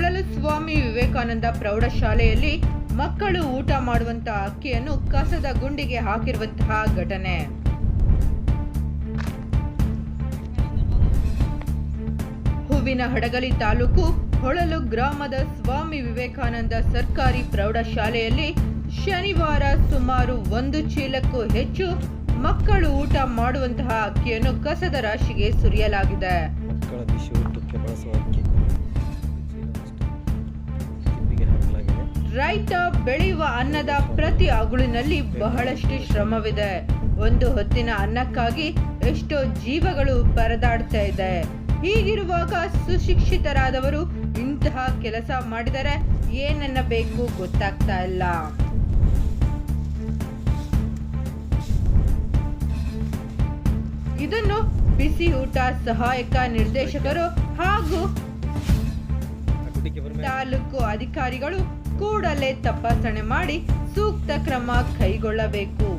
ಸ್ವಾಮಿ ವಿವೇಕಾನಂದ ಪ್ರೌಢಶಾಲೆಯಲ್ಲಿ ಮಕ್ಕಳು ಊಟ ಮಾಡುವಂತಹ ಅಕ್ಕಿಯನ್ನು ಕಸದ ಗುಂಡಿಗೆ ಹಾಕಿರುವಂತಹ ಘಟನೆ. ಹೂವಿನ ಹಡಗಲಿ ತಾಲೂಕು ಹೊಳಲು ಗ್ರಾಮದ ಸ್ವಾಮಿ ವಿವೇಕಾನಂದ ಸರ್ಕಾರಿ ಪ್ರೌಢಶಾಲೆಯಲ್ಲಿ ಶನಿವಾರ ಸುಮಾರು ಒಂದು ಚೀಲಕ್ಕೂ ಹೆಚ್ಚು ಮಕ್ಕಳು ಊಟ ಮಾಡುವಂತಹ ಅಕ್ಕಿಯನ್ನು ಕಸದ ರಾಶಿಗೆ ಸುರಿಯಲಾಗಿದೆ. ರೈತ ಬೆಳೆಯುವ ಅನ್ನದ ಪ್ರತಿ ಅಗುಳಿನಲ್ಲಿ ಬಹಳಷ್ಟು ಶ್ರಮವಿದೆ. ಒಂದು ಹೊತ್ತಿನ ಅನ್ನಕ್ಕಾಗಿ ಎಷ್ಟೋ ಜೀವಗಳು ಪರದಾಡ್ತಾ ಇದೆ. ಹೀಗಿರುವಾಗ ಸುಶಿಕ್ಷಿತರಾದವರು ಇಂತಹ ಕೆಲಸ ಮಾಡಿದರೆ ಏನನ್ನಬೇಕು ಗೊತ್ತಾಗ್ತಾ ಇಲ್ಲ. ಇದನ್ನು ಬಿಸಿ ಊಟ ಸಹಾಯಕ ನಿರ್ದೇಶಕರು ಹಾಗೂ ತಾಲೂಕು ಅಧಿಕಾರಿಗಳು ಕೂಡಲೇ ತಪಾಸಣೆ ಮಾಡಿ ಸೂಕ್ತ ಕ್ರಮ ಕೈಗೊಳ್ಳಬೇಕು.